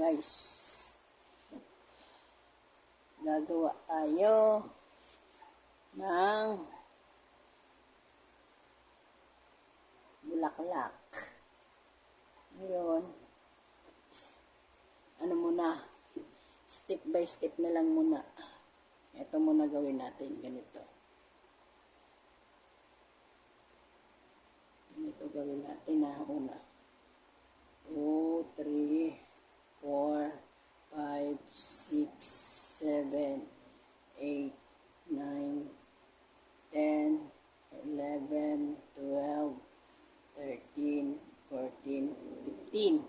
guys. Gagawa tayo ng bulaklak. Ngayon, ano muna, step by step na lang muna. Ito muna gawin natin, ganito. Ganito gawin natin na una. 2, 3, 4, 5, 6, 7, 8, 9, 10, 11, 12, 13, 14, 15.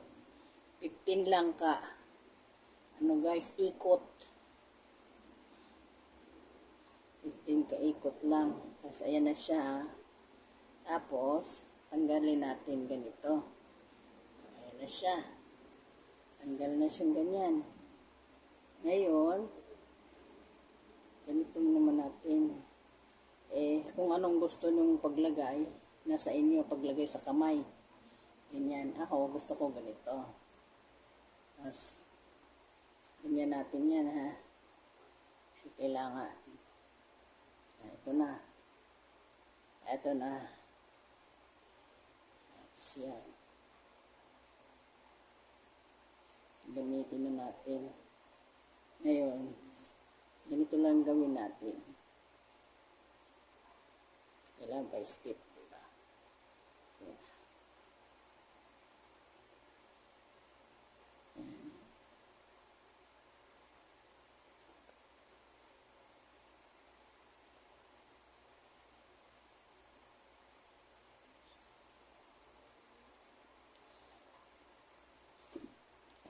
15 lang ka. Ano guys, ikot. 15 ka ikot lang. Tapos ayan na siya. Tapos, tanggalin natin ganito. Ayan na siya. Tanggal na siyang ganyan. Ngayon, ganito naman natin. Eh, kung anong gusto nyong paglagay, nasa inyo paglagay sa kamay. Ganyan. Ako, gusto ko ganito. Tapos, ganyan natin yan, ha? Kasi kailangan. Ah, Ito na. Ito na. Tapos yan. Gamitin na natin. Ngayon, ganito lang gawin natin. Kailangan by step, diba? Yan.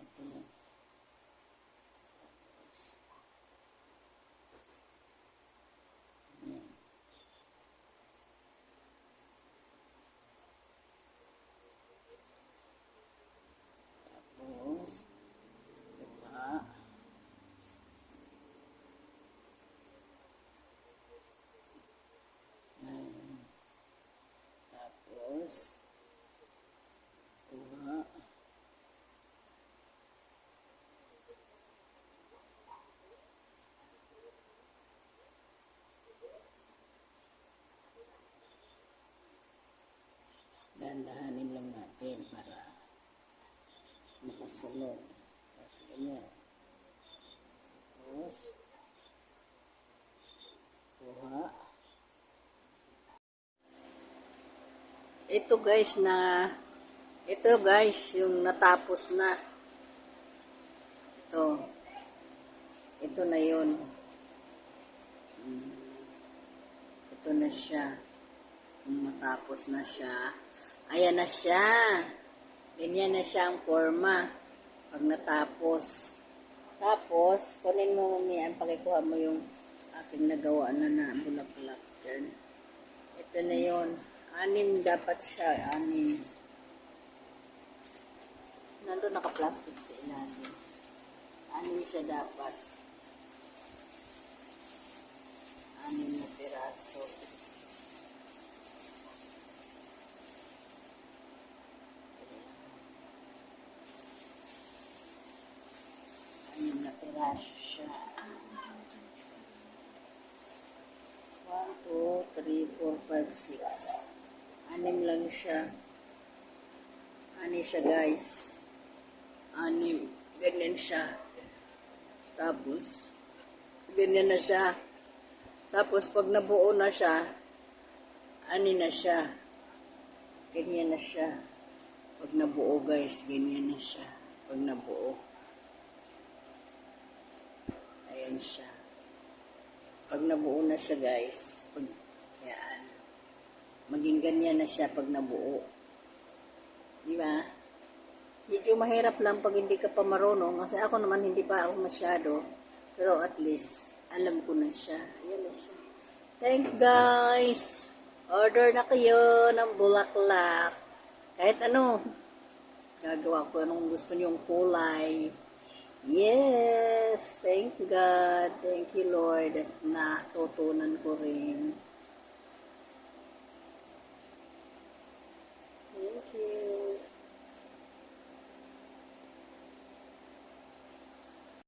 Ito yan. Yan. Tapos, diba? Ayan. Tapos, kuha. Dahan-dahanin lang natin para makasunod. Tapos ganyan. Tapos, kuha. Ito guys na, ito guys yung natapos na. Ito. Ito na yun. Ito na siya. Matapos na siya, ayan na siya. Ganyan na siya ang forma. Pag natapos. Tapos, kunin mo mami, ang pakikuha mo yung aking nagawa na na bulaklak dyan. Ito na yun. Anim dapat siya. Anim. Nandun naka-plastic sa ilalim. Anim siya dapat. Anim na piraso. Na piraso siya. 1, 2, 3, 4, 5, 6. Anim lang siya. Anim siya guys. Anim. Ganyan siya. Tapos, ganyan na siya. Tapos, pag nabuo na siya, ani na siya. Ganyan na siya. Pag nabuo guys, ganyan na siya. Pag nabuo. Ayan siya. Pag nabuo na siya guys, pag, yan. Maging ganyan na siya pag nabuo. Di ba? Medyo mahirap lang pag hindi ka pa marunong. Kasi ako naman hindi pa ako masyado. Pero at least, alam ko na siya. Ayan na siya. Thank guys. Order na kayo ng bulaklak. Kahit ano. Gagawa ko anong gusto niyong kulay. Yes. Thank God. Thank you Lord. Na tutunan ko rin.